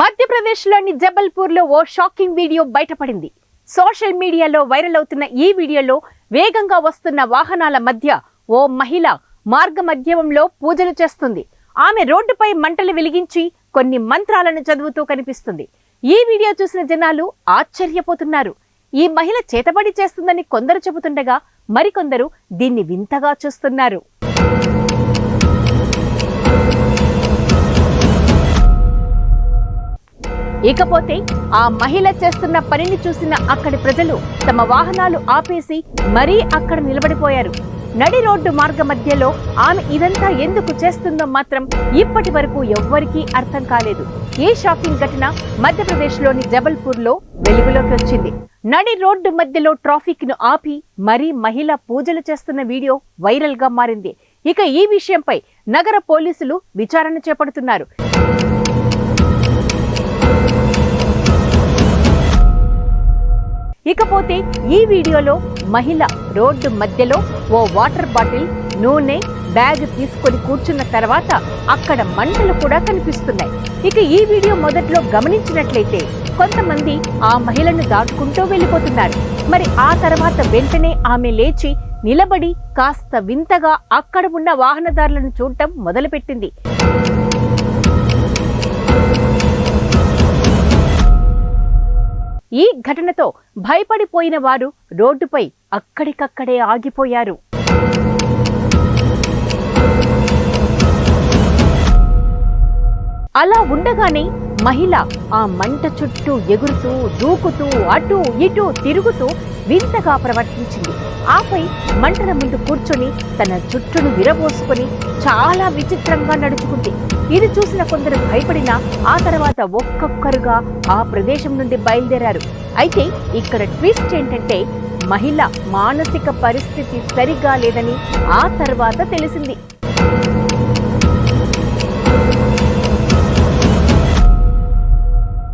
మధ్యప్రదేశ్లోని జబల్పూర్లో ఓ షాకింగ్ వీడియో బయటపడింది. సోషల్ మీడియాలో వైరల్ అవుతున్న ఈ వీడియోలో వేగంగా వస్తున్న వాహనాల మధ్య ఓ మహిళ మార్గ మధ్యమంలో పూజలు చేస్తుంది. ఆమె రోడ్డుపై మంటలు వెలిగించి కొన్ని మంత్రాలను చదువుతూ కనిపిస్తుంది. ఈ వీడియో చూసిన జనాలు ఆశ్చర్యపోతున్నారు. ఈ మహిళ చేతబడి చేస్తుందని కొందరు చెబుతుండగా మరికొందరు దీన్ని వింతగా చూస్తున్నారు. ఇకపోతే ఆ మహిళ చేస్తున్న పనిని చూసిన అక్కడి ప్రజలు తమ వాహనాలు ఆపేసి మరీ అక్కడ నిలబడిపోయారు. నడి రోడ్డు మార్గ మధ్యలో ఆమె ఇదంతా ఎందుకు చేస్తుందో మాత్రం ఇప్పటి వరకు ఎవ్వరికీ అర్థం కాలేదు. ఈ షాకింగ్ ఘటన మధ్యప్రదేశ్లోని జబల్పూర్లో వెలుగులోకి వచ్చింది. నడి రోడ్డు మధ్యలో ట్రాఫిక్ను ఆపి మరీ మహిళ పూజలు చేస్తున్న వీడియో వైరల్గా మారింది. ఇక ఈ విషయంపై నగర పోలీసులు విచారణ చేపడుతున్నారు. ఇకపోతే ఈ వీడియోలో మహిళ రోడ్డు మధ్యలో ఓ వాటర్ బాటిల్ నూనె బ్యాగ్ తీసుకొని కూర్చున్న తర్వాత అక్కడ మంటలు కూడా కనిపిస్తున్నాయి. ఇక ఈ వీడియో మొదట్లో గమనించినట్లయితే కొంతమంది ఆ మహిళను దాటుకుంటూ వెళ్ళిపోతున్నారు. మరి ఆ తర్వాత వెంటనే ఆమె లేచి నిలబడి కాస్త వింతగా అక్కడ ఉన్న వాహనదారులను చూడటం మొదలుపెట్టింది. ఈ ఘటనతో భయపడిపోయిన వారు రోడ్డుపై అక్కడికక్కడే ఆగిపోయారు. అలా ఉండగానే మహిళ ఆ మంట చుట్టూ ఎగురుతూ దూకుతూ అటు ఇటు తిరుగుతూ వింతగా ప్రవర్తించింది. ఆపై మంటల ముందు కూర్చొని తన జుట్టును విరబోసుకొని చాలా విచిత్రంగా నడుచుకుంది. ఇది చూసిన కొందరు భయపడినా ఆ తర్వాత ఒక్కొక్కరుగా ఆ ప్రదేశం నుండి బయలుదేరారు. అయితే ఇక్కడ ట్విస్ట్ ఏంటంటే మహిళ మానసిక పరిస్థితి సరిగా లేదని ఆ తర్వాత తెలిసింది.